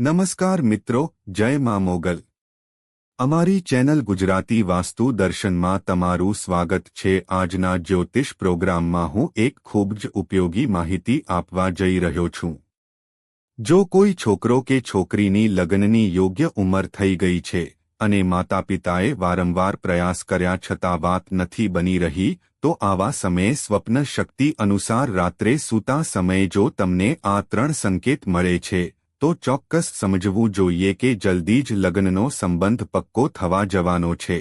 નમસ્કાર મિત્રો, જય મા મોગલ. અમારી ચેનલ ગુજરાતી વાસ્તુ દર્શનમાં તમારું સ્વાગત છે. આજના જ્યોતિષ પ્રોગ્રામમાં હું એક ખૂબ જ ઉપયોગી માહિતી આપવા જઈ રહ્યો છું. જો કોઈ છોકરો કે છોકરીની લગ્નની યોગ્ય ઉંમર થઈ ગઈ છે અને માતા પિતાએ વારંવાર પ્રયાસ કર્યા છતાં વાત નથી બની રહી, તો આવા સમયે સ્વપ્ન શક્તિ અનુસાર રાત્રે સૂતા સમયે જો તમને આ ત્રણ સંકેત મળે છે તો ચોક્કસ સમજવું જોઈએ કે જલ્દી જ લગ્નનો સંબંધ પક્કો થવા જવાનો છે.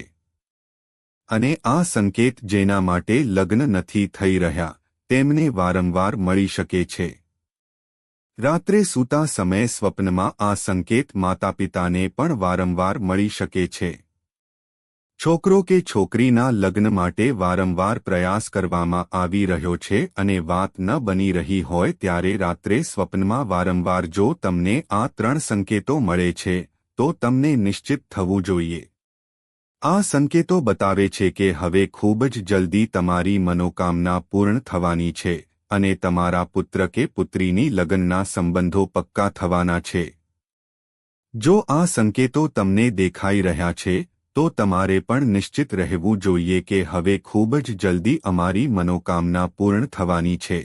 અને આ સંકેત જેના માટે લગ્ન નથી થઈ રહ્યા, તેમને વારંવાર મળી શકે છે. રાત્રે સૂતા સમયે સ્વપ્નમાં આ સંકેત માતાપિતાને પણ વારંવાર મળી શકે છે. છોકરો કે છોકરીના લગ્ન માટે વારંવાર પ્રયાસ કરવામાં આવી રહ્યો છે અને વાત ન બની રહી હોય ત્યારે રાત્રે સ્વપ્નમાં વારંવાર જો તમને આ ત્રણ સંકેતો મળે છે, તો તમને નિશ્ચિત થવું જોઈએ. આ સંકેતો બતાવે છે કે હવે ખૂબ જ જલ્દી તમારી મનોકામના પૂર્ણ થવાની છે અને તમારા પુત્ર કે પુત્રીની લગ્નના સંબંધો પક્કા થવાના છે. જો આ સંકેતો તમને દેખાઈ રહ્યા છે તો તમારે પણ નિશ્ચિત રહેવું જોઈએ કે હવે ખૂબ જ જલ્દી અમારી મનોકામના પૂર્ણ થવાની છે.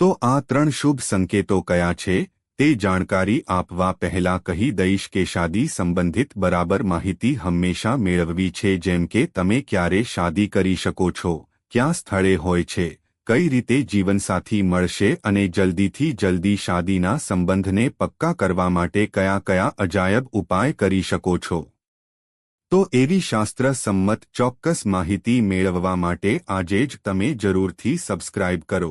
તો આ ત્રણ શુભ સંકેતો કયા છે? તે જાણકારી આપવા પહેલા કહી દઈશ કે શાદી સંબંધિત બરાબર માહિતી હંમેશા મેળવવી છે જેમ કે તમે ક્યારે શાદી કરી શકો છો, ક્યાં સ્થળે હોય છે, કઈ રીતે જીવનસાથી મળશે અને જલ્દીથી જલ્દી શાદીના સંબંધને પક્કા કરવા માટે કયા કયા અજાયબ ઉપાય કરી શકો છો. તો એવી શાસ્ત્ર સંમત ચોક્કસ માહિતી મેળવવા માટે આજે જ તમે જરૂરથી સબસ્ક્રાઇબ કરો.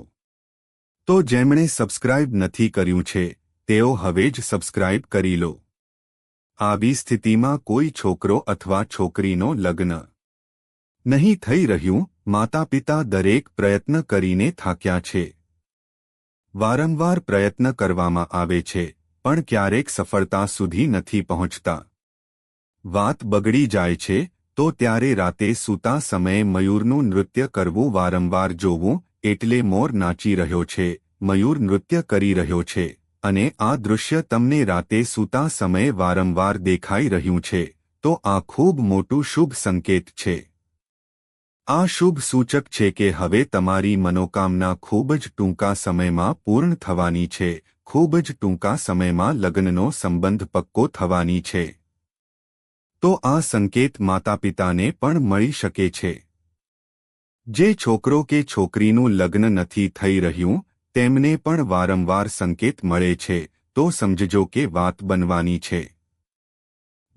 તો જેમણે સબસ્ક્રાઇબ નથી કર્યું છે, તેઓ હવે જ સબસ્ક્રાઇબ કરી લો. આવી સ્થિતિમાં કોઈ છોકરો અથવા છોકરીનો લગ્ન નહીં થઈ રહ્યું માતા પિતા દરેક પ્રયત્ન કરીને થાક્યા છે. વારંવાર પ્રયત્ન કરવામાં આવે છે, પણ ક્યારેક સફળતા સુધી નથી પહોંચતા. વાત બગડી જાય છે, તો ત્યારે રાતે સૂતા સમયે મયુરનું નૃત્ય કરવું વારંવાર જોવું એટલે મોર નાચી રહ્યો છે, મયુર નૃત્ય કરી રહ્યો છે, અને આ દૃશ્ય તમને રાતે સૂતા સમયે વારંવાર દેખાઈ રહ્યું છે, તો આ ખૂબ મોટું શુભ સંકેત છે. આ શુભ સૂચક છે કે હવે તમારી મનોકામના ખૂબ જ ટૂંકા સમયમાં પૂર્ણ થવાની છે, ખૂબ જ ટૂંકા સમયમાં લગ્નનો સંબંધ પક્કો થવાની છે. તો આ સંકેત માતાપિતાને પણ મળી શકે છે. જે છોકરો કે છોકરીનું લગ્ન નથી થઈ રહ્યું, તેમને પણ વારંવાર સંકેત મળે છે, તો સમજજો કે વાત બનવાની છે.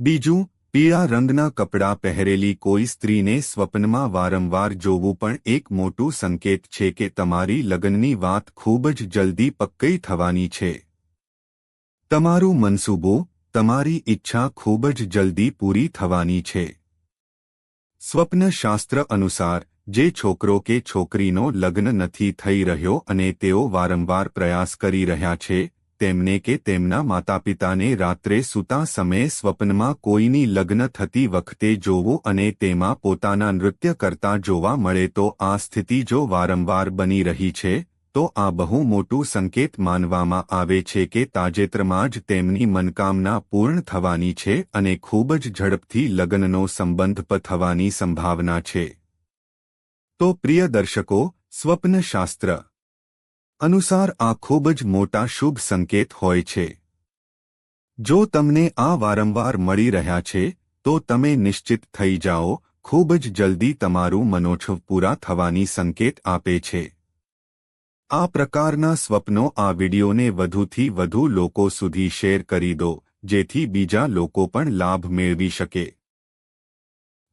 બીજું, પીળા રંગના કપડાં પહેરેલી કોઈ સ્ત્રીને સ્વપ્નમાં વારંવાર જોવું પણ એક મોટું સંકેત છે કે તમારી લગ્નની વાત ખૂબ જ જલ્દી પક્કઈ થવાની છે. તમારું મનસૂબો તમારી ઈચ્છા ખૂબ જ જલ્દી પૂરી થવાની છે. સ્વપ્નશાસ્ત્ર અનુસાર, જે છોકરો કે છોકરીનો લગ્ન નથી થઈ રહ્યો અને તેઓ વારંવાર પ્રયાસ કરી રહ્યા છે, તેમને કે તેમના માતાપિતાને રાત્રે સૂતા સમયે સ્વપ્નમાં કોઈની લગ્ન થતી વખતે જોવું અને તેમાં પોતાના નૃત્ય કરતા જોવા મળે તો આ સ્થિતિ જો વારંવાર બની રહી છે તો આ બહુ મોટું સંકેત માનવામાં આવે છે કે તાજેતરમાં જ તેમની મનકામના પૂર્ણ થવાની છે અને ખૂબ જ ઝડપથી લગ્નનો સંબંધ પથવાની થવાની સંભાવના છે. તો પ્રિય દર્શકો, સ્વપ્નશાસ્ત્ર અનુસાર આ ખૂબ જ મોટા શુભ સંકેત હોય છે. જો તમને આ વારંવાર મળી રહ્યા છે, તો તમે નિશ્ચિત થઈ જાઓ, ખૂબ જ જલ્દી તમારું મનોછવ પૂરા થવાની સંકેત આપે છે. આ પ્રકારના સ્વપ્નો આ વિડિયોને વધુથી વધુ લોકો સુધી શેર કરી દો, જેથી બીજા લોકો પણ લાભ મેળવી શકે.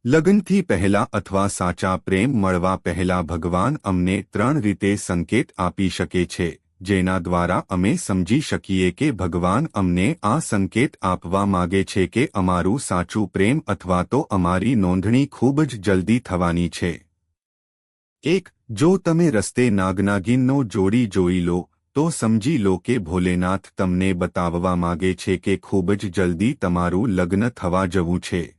લગ્નથી પહેલા અથવા સાચા પ્રેમ મળવા પહેલા ભગવાન અમને ત્રણ રીતે સંકેત આપી શકે છે, જેના દ્વારા અમે સમજી શકીએ કે ભગવાન અમને આ સંકેત આપવા માગે છે કે અમારું સાચું પ્રેમ અથવા તો અમારી નોંધણી ખૂબ જ જલ્દી થવાની છે. એક જો તમે રસ્તે નાગનાગીનનો જોડી જોઈ લો, તો સમજી લો કે ભોલેનાથ તમને બતાવવા માગે છે કે ખૂબ જ જલ્દી તમારું લગ્ન થવા જવું છે.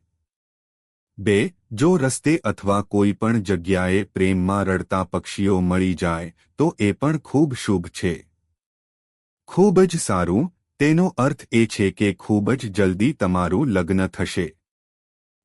બે, જો રસ્તે અથવા કોઈ પણ જગ્યાએ પ્રેમમાં રડતા પક્ષીઓ મળી જાય, તો એ પણ ખૂબ શુભ છે. ખૂબ જ સારું, તેનો અર્થ એ છે કે ખૂબ જ જલ્દી તમારું લગ્ન થશે.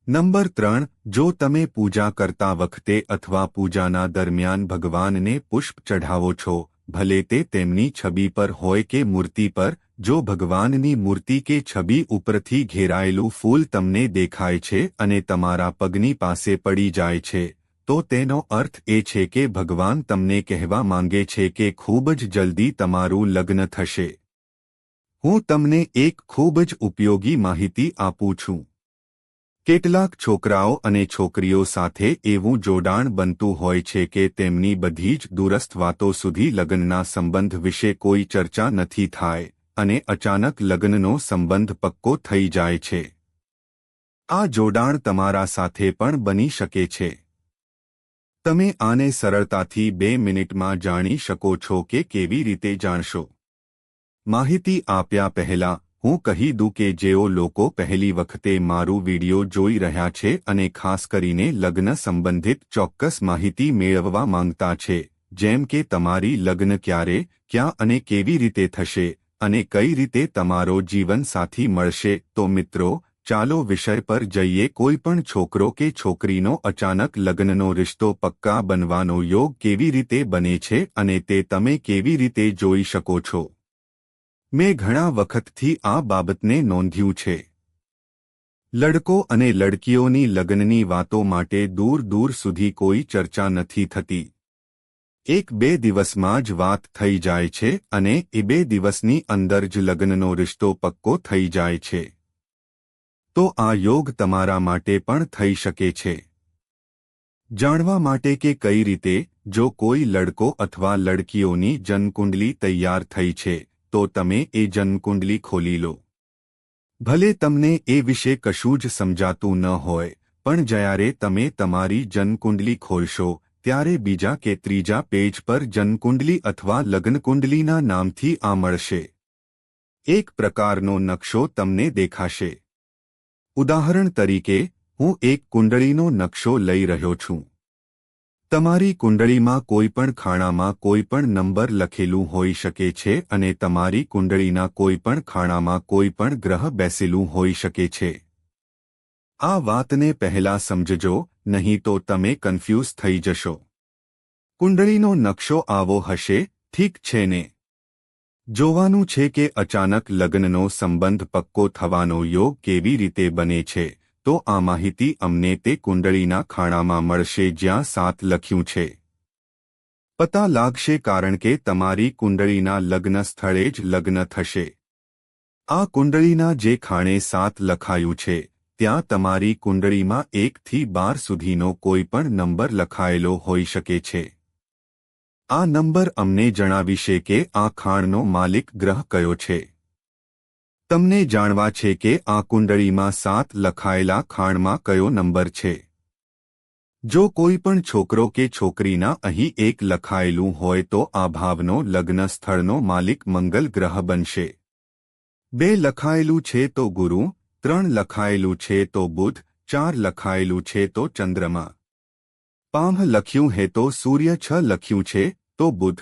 નંબર ત્રણ, જો તમે પૂજા કરતા વખતે અથવા પૂજાના દરમિયાન ભગવાનને પુષ્પ ચઢાવો છો, ભલે તે તેમની છબી પર હોય કે મૂર્તિ પર, જો ભગવાનની મૂર્તિ કે છબી ઉપરથી ઘેરાયેલું ફૂલ તમને દેખાય છે અને તમારા પગની પાસે પડી જાય છે, તો તેનો અર્થ એ છે કે ભગવાન તમને કહેવા માંગે છે કે ખૂબ જ જલ્દી તમારું લગ્ન થશે. હું તમને એક ખૂબ જ ઉપયોગી માહિતી આપું છું. કેટલાક છોકરાઓ અને છોકરીઓ સાથે એવું જોડાણ બનતું હોય છે કે તેમની બધી જ દૂરસ્થ વાતો સુધી લગ્નના સંબંધ વિશે કોઈ ચર્ચા નથી થાય, અને અચાનક લગ્નનો સંબંધ પક્કો થઈ જાય છે. આ જોડાણ તમારા સાથે પણ બની શકે છે. તમે આને સરળતાથી બે મિનિટમાં જાણી શકો છો કે કેવી રીતે જાણશો. માહિતી આપ્યા પહેલા હું કહી દઉં કે જેઓ લોકો પહેલી વખતે મારું વિડિયો જોઈ રહ્યા છે અને ખાસ કરીને લગ્ન સંબંધિત ચોક્કસ માહિતી મેળવવા માંગતા છે, જેમ કે તમારી લગ્ન ક્યારે, ક્યાં અને કેવી રીતે થશે, અને કઈ રીતે તમારો જીવનસાથી મળશે, તો મિત્રો, ચાલો વિષય પર જઈએ. કોઈ પણ છોકરો કે છોકરીનો અચાનક લગ્નનો રિશ્તો પક્કા બનવાનો યોગ કેવી રીતે બને છે અને તે તમે કેવી રીતે જોઈ શકો છો? મેં ઘણા વખતથી આ બાબતને નોંધ્યું છે. લડકો અને લડકીઓની લગ્નની વાતો માટે દૂર દૂર સુધી કોઈ ચર્ચા નથી થતી. એક બે દિવસમાં જ વાત થઈ જાય છે અને એ બે દિવસની અંદર જ લગ્નનો રિશ્તો પક્કો થઈ જાય છે. તો આ યોગ તમારા માટે પણ થઈ શકે છે. જાણવા માટે કે કઈ રીતે, જો કોઈ લડકો અથવા લડકીઓની જનકુંડલી તૈયાર થઈ છે તો તમે એ જનકુંડલી ખોલી લો. ભલે તમને એ વિશે કશું જ સમજાતું ન હોય, પણ જ્યારે તમે તમારી જનકુંડલી ખોલશો, ત્યારે બીજા કે ત્રીજા પેજ પર જનકુંડલી અથવા લગ્નકુંડલીના નામથી આ મળશે. એક પ્રકારનો નકશો તમને દેખાશે. ઉદાહરણ તરીકે, હું એક કુંડળીનો નકશો લઈ રહ્યો છું. તમારી કુંડળીમાં કોઈપણ ખાણામાં કોઈપણ નંબર લખેલું હોઈ શકે છે અને તમારી કુંડળીના કોઈપણ ખાણામાં કોઈપણ ગ્રહ બેસેલું હોઈ શકે છે. આ વાતને પહેલા સમજજો, નહીં તો તમે કન્ફ્યુઝ થઈ જશો. કુંડળીનો નકશો આવો હશે, ઠીક છે ને? જોવાનું છે કે અચાનક લગ્નનો સંબંધ પક્કો થવાનો યોગ કેવી રીતે બને છે. તો આ માહિતી અમને તે કુંડળીના ખાણામાં મળશે જ્યાં સાત લખ્યું છે. પતા લાગશે કારણ કે તમારી કુંડળીના લગ્ન સ્થળે જ લગ્ન થશે. આ કુંડળીના જે ખાણે સાત લખાયું છે, ત્યાં તમારી કુંડળીમાં એકથી બાર સુધીનો કોઈ પણ નંબર લખાયેલો હોઈ શકે છે. આ નંબર અમને જણાવીશે કે આ ખાણનો માલિક ગ્રહ કયો છે. તમને જાણવા છે કે આ કુંડળીમાં સાત લખાયેલા ખાણમાં કયો નંબર છે? જો કોઈ પણ છોકરો કે છોકરીના અહીં એક લખાયેલું હોય તો આ ભાવનો લગ્ન સ્થળનો માલિક મંગલ ગ્રહ બનશે. બે લખાયેલું છે તો ગુરુ, ત્રણ લખાયેલું છે તો બુધ, ચાર લખાયેલું છે તો ચંદ્રમા. પાંહ લખ્યું હે તો સૂર્ય, છ લખ્યું છે તો બુધ.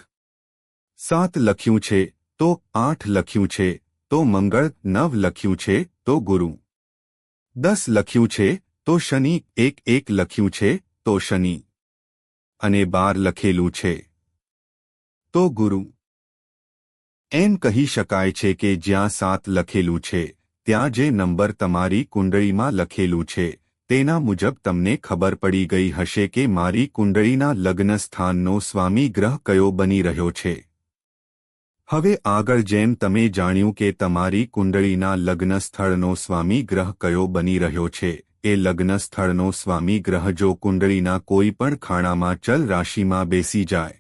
સાત લખ્યું છે તો આઠ લખ્યું છે તો મંગળ નવ લખ્યું છે, તો ગુરુ. દસ લખ્યું છે, તો શનિ, એક એક લખ્યું છે, તો શનિ. અને બાર લખેલું છે. તો ગુરુ. એમ કહી શકાય છે કે જ્યાં સાત લખેલું છે, ત્યાં જે નંબર તમારી કુંડળીમાં લખેલું છે, તેના મુજબ તમને ખબર પડી ગઈ હશે કે મારી કુંડળીના લગ્ન સ્થાનનો સ્વામી ગ્રહ કયો બની રહ્યો છે. હવે આગળ જેમ તમે જાણ્યું કે તમારી કુંડળીના લગ્ન સ્થળનો સ્વામી ગ્રહ કયો બની રહ્યો છે, એ લગ્ન સ્થળનો સ્વામી ગ્રહ જો કુંડળીના કોઈ પણ ખાણામાં ચલ રાશિમાં બેસી જાય.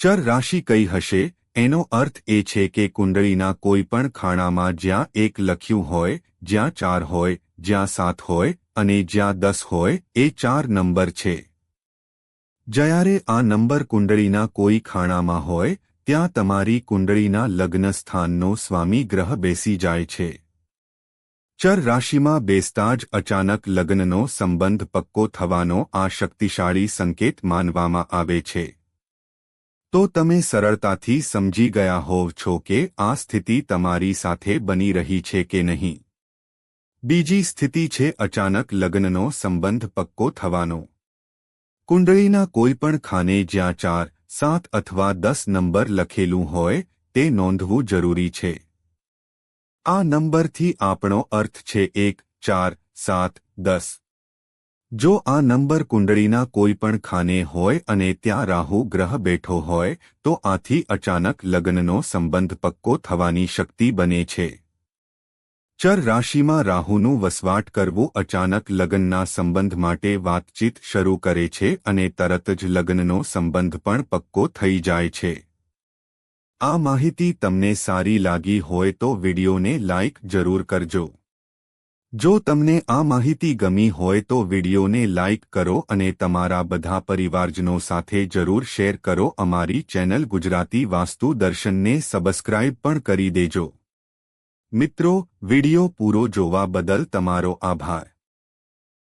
ચર રાશિ કઈ હશે, એનો અર્થ એ છે કે કુંડળીના કોઈ પણ ખાણામાં જ્યાં એક લખ્યું હોય, જ્યાં ચાર હોય, જ્યાં સાત હોય, અને જ્યાં દસ હોય, એ ચાર નંબર છે. જ્યારે આ નંબર કુંડળીના કોઈ ખાણામાં હોય ત્યાં તમારી કુંડળીના લગ્ન સ્થાનનો સ્વામી ગ્રહ બેસી જાય છે. ચર રાશિમાં બેસતા જ અચાનક લગ્નનો સંબંધ પક્કો થવાનો આ શક્તિશાળી સંકેત માનવામાં આવે છે. તો તમે સરળતાથી સમજી ગયા હોવ છો કે આ સ્થિતિ તમારી સાથે બની રહી છે કે નહીં. બીજી સ્થિતિ છે અચાનક લગ્નનો સંબંધ પક્કો થવાનો. કુંડળીના કોઈપણ ખાને જ્યાં ચાર સાત અથવા દસ નંબર લખેલું હોય તે નોંધવું જરૂરી છે. આ નંબરથી આપણો અર્થ છે એક, ચાર, સાત, દસ. જો આ નંબર કુંડળીના કોઈપણ ખાને હોય અને ત્યાં રાહુ ગ્રહ બેઠો હોય, તો આથી અચાનક લગ્નનો સંબંધ પક્કો થવાની શક્તિ બને છે. ચર રાશિમાં રાહુનું વસવાટ કરવું અચાનક લગ્નના સંબંધ માટે વાતચીત શરૂ કરે છે અને તરત જ લગ્નનો સંબંધ પણ પક્કો થઈ જાય છે. આ માહિતી તમને સારી લાગી હોય તો વિડિયોને લાઇક જરૂર કરજો. જો તમને આ માહિતી ગમી હોય તો વિડિયોને લાઇક કરો અને તમારા બધા પરિવારજનો સાથે જરૂર શેર કરો અમારી ચેનલ ગુજરાતી વાસ્તુ દર્શનને સબસ્ક્રાઇબ પણ કરી દેજો. મિત્રો વિડિયો પૂરો જોવા બદલ તમારો આભાર.